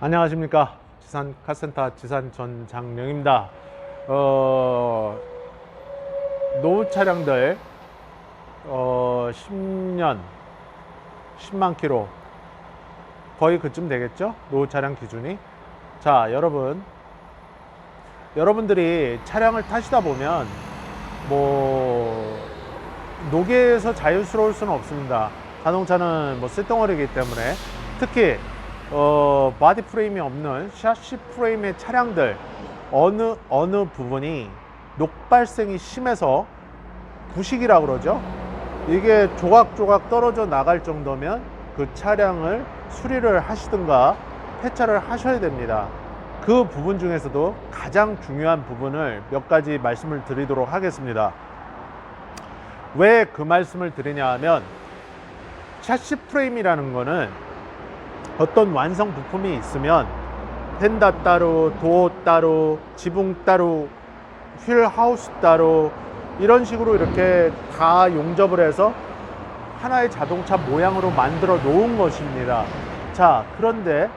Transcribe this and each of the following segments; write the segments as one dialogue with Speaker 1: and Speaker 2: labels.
Speaker 1: 안녕하십니까 지산 카센터 지산 전장명입니다. 어, 노후 차량들 어, 10년 10만 킬로 거의 그쯤 되겠죠? 노후 차량 기준이. 자, 여러분 여러분들이 차량을 타시다 보면 뭐 노계에서 자유스러울 수는 없습니다. 자동차는 뭐 쓸덩어리이기 때문에 특히 어, 바디 프레임이 없는 샤시 프레임의 차량들 어느 어느 부분이 녹발생이 심해서 부식이라 그러죠. 이게 조각조각 떨어져 나갈 정도면 그 차량을 수리를 하시든가 폐차를 하셔야 됩니다. 그 부분 중에서도 가장 중요한 부분을 몇 가지 말씀을 드리도록 하겠습니다. 왜 그 말씀을 드리냐 하면 샤시 프레임이라는 거는 어떤 완성 부품이 있으면 펜다 따로, 도어 따로, 지붕 따로, 휠 하우스 따로 이런 식으로 이렇게 다 용접을 해서 하나의 자동차 모양으로 만들어 놓은 것입니다. 자, 그런데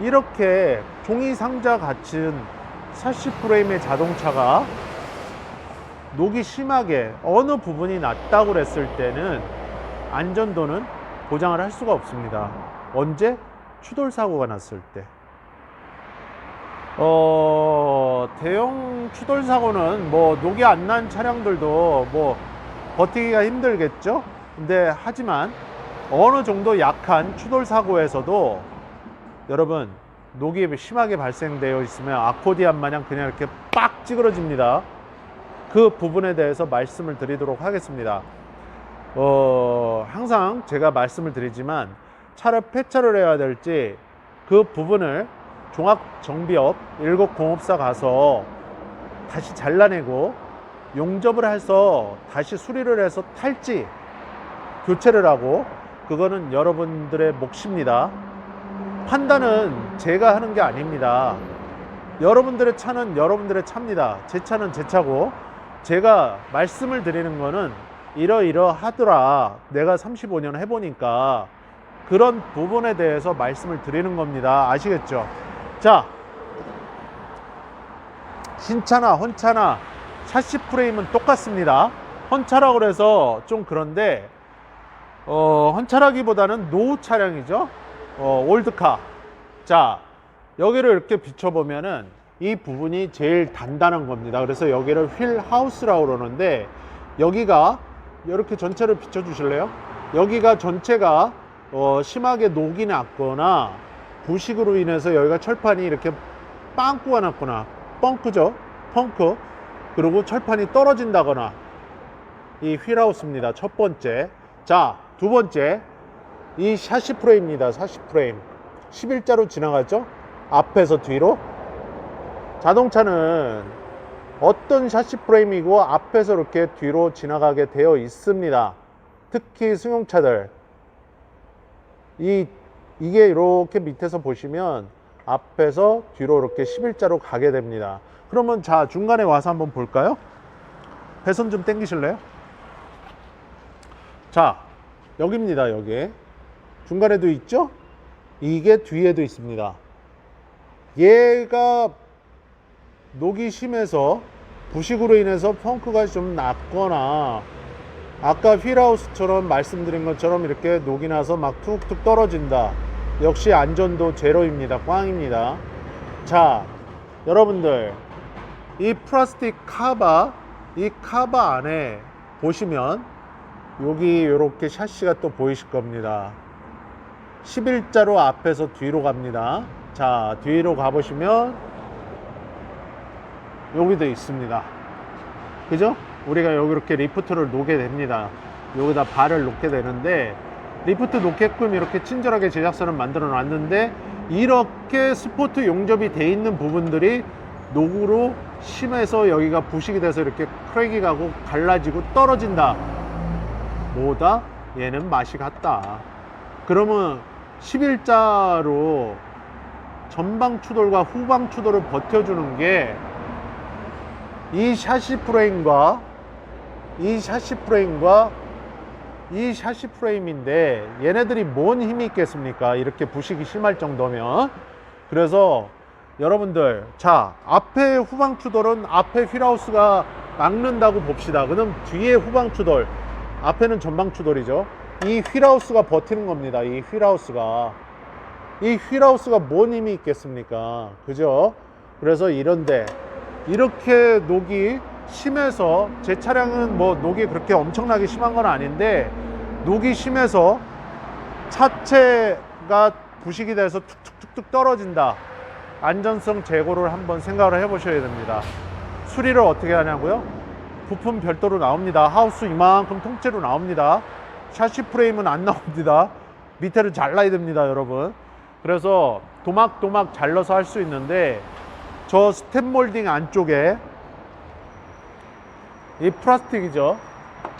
Speaker 1: 이렇게 종이 상자 같은 샤시 프레임의 자동차가 녹이 심하게 어느 부분이 낮다고 그랬을 때는 안전도는 보장을 할 수가 없습니다. 언제? 추돌 사고가 났을 때. 어, 대형 추돌 사고는 뭐 녹이 안 난 차량들도 뭐 버티기가 힘들겠죠? 근데 하지만 어느 정도 약한 추돌 사고에서도 여러분 녹이 심하게 발생되어 있으면 아코디안 마냥 그냥 이렇게 빡 찌그러집니다. 그 부분에 대해서 말씀을 드리도록 하겠습니다. 어, 항상 제가 말씀을 드리지만 차를 폐차를 해야 될지 그 부분을 종합정비업 19054 가서 다시 잘라내고 용접을 해서 다시 수리를 해서 탈지 교체를 하고 그거는 여러분들의 몫입니다. 판단은 제가 하는 게 아닙니다. 여러분들의 차는 여러분들의 차입니다. 제 차는 제 차고 제가 말씀을 드리는 거는 이러이러하더라. 내가 35년 해보니까 그런 부분에 대해서 말씀을 드리는 겁니다. 아시겠죠? 자, 신차나 헌차나 샤시 프레임은 똑같습니다. 헌차라고 그래서 좀 그런데 어, 헌차라기보다는 노후 차량이죠. 어, 올드카. 자, 여기를 이렇게 비춰보면은 이 부분이 제일 단단한 겁니다. 그래서 여기를 휠 하우스라고 그러는데 여기가 이렇게 전체를 비춰주실래요? 여기가 전체가 어, 심하게 녹이 났거나 부식으로 인해서 여기가 철판이 이렇게 빵꾸가 났거나 뻥크죠? 펑크. 그리고 철판이 떨어진다거나. 이 휠하우스입니다. 첫 번째. 자 두 번째. 이 샤시 프레임입니다. 샤시 프레임. 11자로 지나가죠? 앞에서 뒤로. 자동차는 어떤 샤시 프레임이고 앞에서 이렇게 뒤로 지나가게 되어 있습니다. 특히 승용차들 이 이게 이렇게 밑에서 보시면 앞에서 뒤로 이렇게 11자로 가게 됩니다. 그러면 자 중간에 와서 한번 볼까요? 배선 좀 당기실래요? 자 여기입니다 여기 중간에도 있죠? 이게 뒤에도 있습니다. 얘가 녹이 심해서 부식으로 인해서 펑크가 좀 났거나 아까 휠하우스처럼 말씀드린 것처럼 이렇게 녹이 나서 막 툭툭 떨어진다. 역시 안전도 제로입니다. 꽝입니다. 자, 여러분들, 이 플라스틱 카바, 이 카바 안에 보시면 여기 이렇게 샤시가 또 보이실 겁니다. 11자로 앞에서 뒤로 갑니다. 자, 뒤로 가보시면 여기도 있습니다. 그죠? 우리가 여기 이렇게 리프트를 놓게 됩니다. 여기다 발을 놓게 되는데 리프트 놓게끔 이렇게 친절하게 제작사를 만들어 놨는데 이렇게 스포트 용접이 돼 있는 부분들이 녹으로 심해서 여기가 부식이 돼서 이렇게 크랙이 가고 갈라지고 떨어진다. 뭐다? 얘는 맛이 같다. 그러면 11자로 전방 추돌과 후방 추돌을 버텨주는 게 이 샤시 프레임과 이 샤시 프레임과 이 샤시 프레임인데 얘네들이 뭔 힘이 있겠습니까? 이렇게 부식이 심할 정도면 그래서 여러분들 자 앞에 후방 추돌은 앞에 휠하우스가 막는다고 봅시다. 그럼 뒤에 후방 추돌 앞에는 전방 추돌이죠. 이 휠하우스가 버티는 겁니다. 이 휠하우스가 이 휠하우스가 뭔 힘이 있겠습니까? 그죠? 그래서 이런데 이렇게 녹이 심해서 제 차량은 뭐 녹이 그렇게 엄청나게 심한 건 아닌데 녹이 심해서 차체가 부식이 돼서 툭툭툭툭 떨어진다. 안전성 제고를 한번 생각을 해 보셔야 됩니다. 수리를 어떻게 하냐고요? 부품 별도로 나옵니다. 하우스 이만큼 통째로 나옵니다. 샤시 프레임은 안 나옵니다. 밑에를 잘라야 됩니다, 여러분. 그래서 도막도막 잘라서 할 수 있는데 저 스텝 몰딩 안쪽에 이 플라스틱이죠.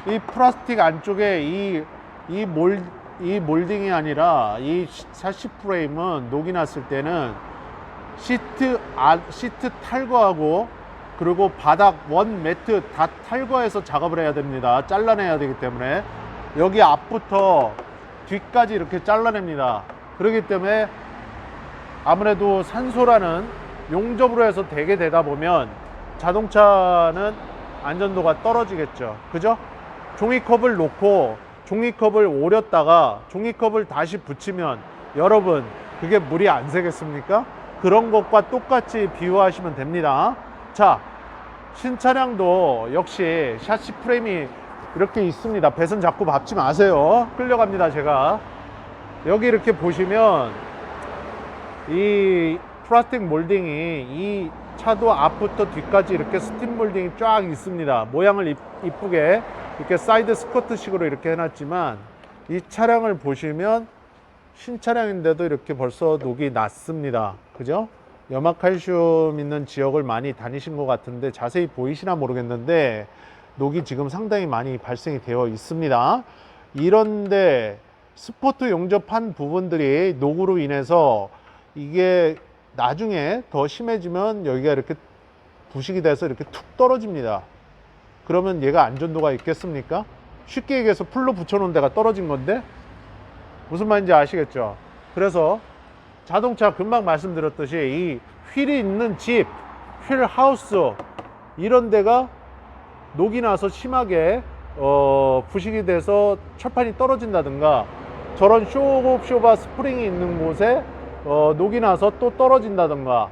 Speaker 1: 이 플라스틱 안쪽에 이, 이 몰, 이 몰딩이 아니라 이 샤시 프레임은 녹이 났을 때는 시트, 아, 시트 탈거하고 그리고 바닥 원 매트 다 탈거해서 작업을 해야 됩니다. 잘라내야 되기 때문에 여기 앞부터 뒤까지 이렇게 잘라냅니다. 그렇기 때문에 아무래도 산소라는 용접으로 해서 되게 되다 보면 자동차는 안전도가 떨어지겠죠. 그죠? 종이컵을 놓고 종이컵을 오렸다가 종이컵을 다시 붙이면 여러분 그게 물이 안 새겠습니까? 그런 것과 똑같이 비유하시면 됩니다. 자, 신차량도 역시 샤시 프레임이 이렇게 있습니다. 배선 자꾸 밟지 마세요. 끌려갑니다, 제가. 여기 이렇게 보시면 이 플라스틱 몰딩이 이 차도 앞부터 뒤까지 이렇게 스팀 몰딩이 쫙 있습니다. 모양을 이- 이쁘게 이렇게 사이드 스커트식으로 이렇게 해놨지만 이 차량을 보시면 신차량인데도 이렇게 벌써 녹이 났습니다. 그죠? 염화칼슘 있는 지역을 많이 다니신 것 같은데 자세히 보이시나 모르겠는데 녹이 지금 상당히 많이 발생이 되어 있습니다. 이런데 스포트 용접한 부분들이 녹으로 인해서 이게 나중에 더 심해지면 여기가 이렇게 부식이 돼서 이렇게 툭 떨어집니다. 그러면 얘가 안전도가 있겠습니까? 쉽게 얘기해서 풀로 붙여놓은 데가 떨어진 건데 무슨 말인지 아시겠죠? 그래서 자동차 금방 말씀드렸듯이 이 휠이 있는 집, 휠 하우스 이런 데가 녹이 나서 심하게 어, 부식이 돼서 철판이 떨어진다든가 저런 쇼업 쇼바 스프링이 있는 곳에 어, 녹이 나서 또 떨어진다든가.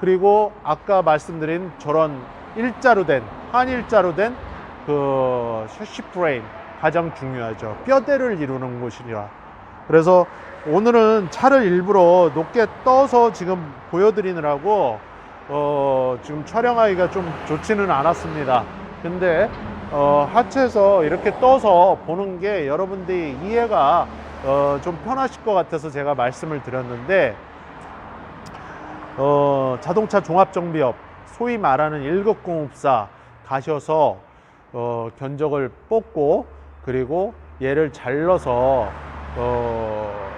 Speaker 1: 그리고 아까 말씀드린 저런 일자로 된 한일자로 된그 셔시 프레임 가장 중요하죠. 뼈대를 이루는 곳이라. 그래서 오늘은 차를 일부러 높게 떠서 지금 보여드리느라고 어, 지금 촬영하기가 좀 좋지는 않았습니다. 근데 어, 하체에서 이렇게 떠서 보는 게 여러분들이 이해가 어, 좀 편하실 것 같아서 제가 말씀을 드렸는데 어, 자동차 종합정비업 소위 말하는 1급 공업사 가셔서 어, 견적을 뽑고 그리고 얘를 잘라서 어,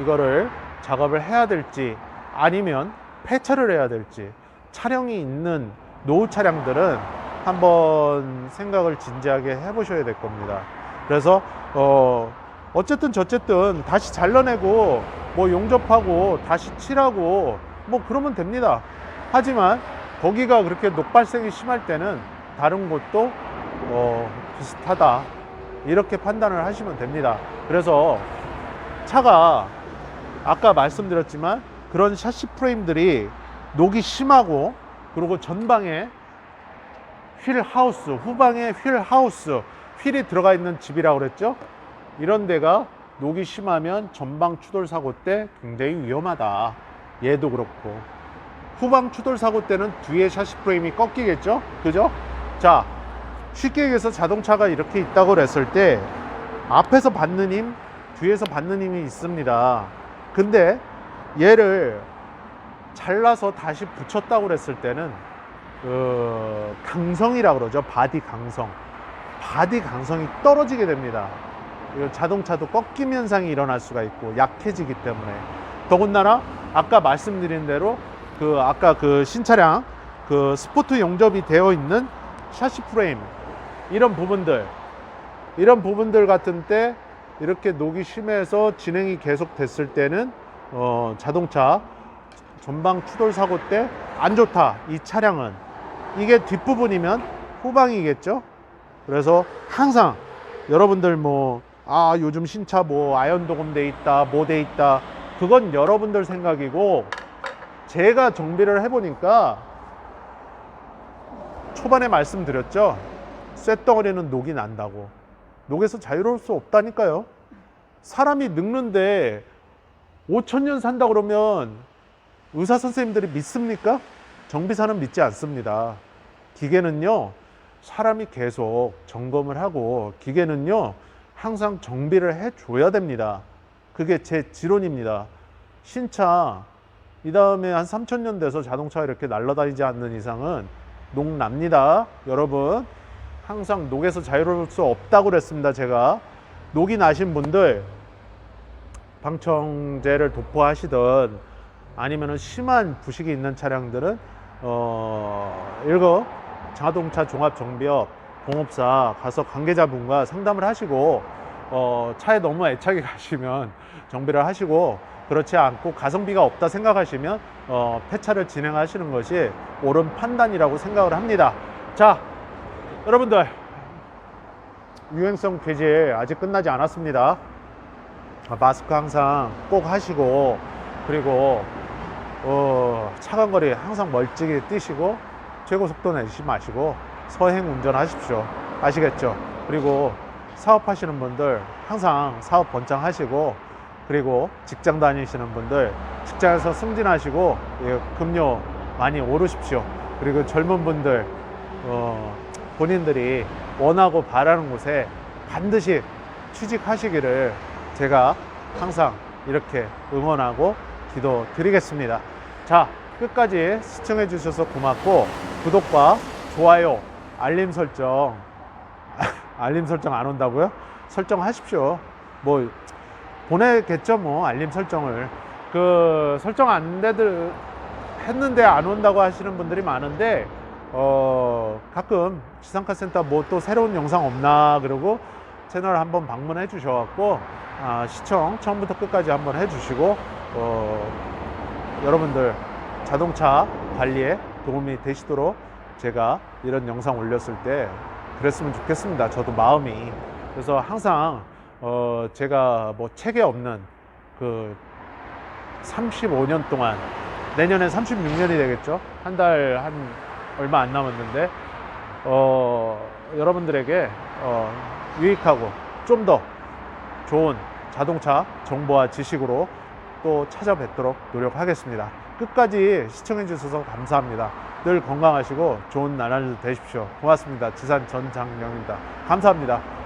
Speaker 1: 이거를 작업을 해야 될지 아니면 폐차를 해야 될지 차량이 있는 노후 차량들은 한번 생각을 진지하게 해보셔야 될 겁니다. 그래서 어 어쨌든 저쨌든 다시 잘라내고 뭐 용접하고 다시 칠하고 뭐 그러면 됩니다. 하지만 거기가 그렇게 녹발생이 심할 때는 다른 곳도 어 비슷하다 이렇게 판단을 하시면 됩니다. 그래서 차가 아까 말씀드렸지만 그런 샤시 프레임들이 녹이 심하고 그리고 전방에 휠 하우스, 후방에 휠 하우스, 휠이 들어가 있는 집이라고 그랬죠? 이런 데가 녹이 심하면 전방 추돌 사고 때 굉장히 위험하다. 얘도 그렇고. 후방 추돌 사고 때는 뒤에 샤시 프레임이 꺾이겠죠? 그죠? 자, 쉽게 얘기해서 자동차가 이렇게 있다고 그랬을 때 앞에서 받는 힘, 뒤에서 받는 힘이 있습니다. 근데 얘를 잘라서 다시 붙였다고 그랬을 때는 그 강성이라고 그러죠. 바디 강성. 바디 강성이 떨어지게 됩니다. 자동차도 꺾임 현상이 일어날 수가 있고 약해지기 때문에 더군다나 아까 말씀드린 대로 그 아까 그 신차량 그 스포트 용접이 되어 있는 샤시 프레임 이런 부분들 이런 부분들 같은 때 이렇게 녹이 심해서 진행이 계속 됐을 때는 어, 자동차 전방 추돌 사고 때 안 좋다. 이 차량은 이게 뒷부분이면 후방이겠죠. 그래서 항상 여러분들 뭐 아 요즘 신차 뭐 아연 도금돼 있다 뭐 돼 있다. 그건 여러분들 생각이고 제가 정비를 해보니까 초반에 말씀드렸죠? 쇳덩어리는 녹이 난다고. 녹에서 자유로울 수 없다니까요. 사람이 늙는데 5천년 산다 그러면 의사 선생님들이 믿습니까? 정비사는 믿지 않습니다. 기계는요 사람이 계속 점검을 하고 기계는요 항상 정비를 해 줘야 됩니다. 그게 제 지론입니다. 신차 이 다음에 한 3천년 돼서 자동차가 이렇게 날아다니지 않는 이상은 녹 납니다. 여러분 항상 녹에서 자유로울 수 없다고 그랬습니다. 제가 녹이 나신 분들 방청제를 도포하시든 아니면은 심한 부식이 있는 차량들은 어 일거 자동차 종합 정비업 공업사 가서 관계자분과 상담을 하시고 어 차에 너무 애착이 가시면 정비를 하시고 그렇지 않고 가성비가 없다 생각하시면 어 폐차를 진행하시는 것이 옳은 판단이라고 생각을 합니다. 자, 여러분들 유행성 폐질 아직 끝나지 않았습니다. 아, 마스크 항상 꼭 하시고 그리고 어, 차간 거리 항상 멀찍이 뛰시고 최고 속도 내지 마시고 서행 운전하십시오. 아시겠죠? 그리고 사업하시는 분들 항상 사업 번창하시고 그리고 직장 다니시는 분들 직장에서 승진하시고 예, 급료 많이 오르십시오. 그리고 젊은 분들 어, 본인들이 원하고 바라는 곳에 반드시 취직하시기를 제가 항상 이렇게 응원하고 기도 드리겠습니다. 자, 끝까지 시청해 주셔서 고맙고 구독과 좋아요, 알림 설정 알림 설정 안 온다고요? 설정하십시오. 뭐 보내겠죠, 뭐 알림 설정을 그 설정 안 되들 했는데 안 온다고 하시는 분들이 많은데 어 가끔 지상카 센터 뭐 또 새로운 영상 없나 그러고 채널 한번 방문해 주셔갖고 아, 시청 처음부터 끝까지 한번 해주시고 어, 여러분들 자동차 관리에 도움이 되시도록 제가 이런 영상 올렸을 때 그랬으면 좋겠습니다. 저도 마음이 그래서 항상 어, 제가 뭐 책에 없는 그 35년 동안 내년에 36년이 되겠죠. 한달한 얼마 안 남았는데 어, 여러분들에게 어, 유익하고 좀 더 좋은 자동차 정보와 지식으로 또 찾아뵙도록 노력하겠습니다. 끝까지 시청해 주셔서 감사합니다. 늘 건강하시고 좋은 나날도 되십시오. 고맙습니다. 지산 전장영입니다. 감사합니다.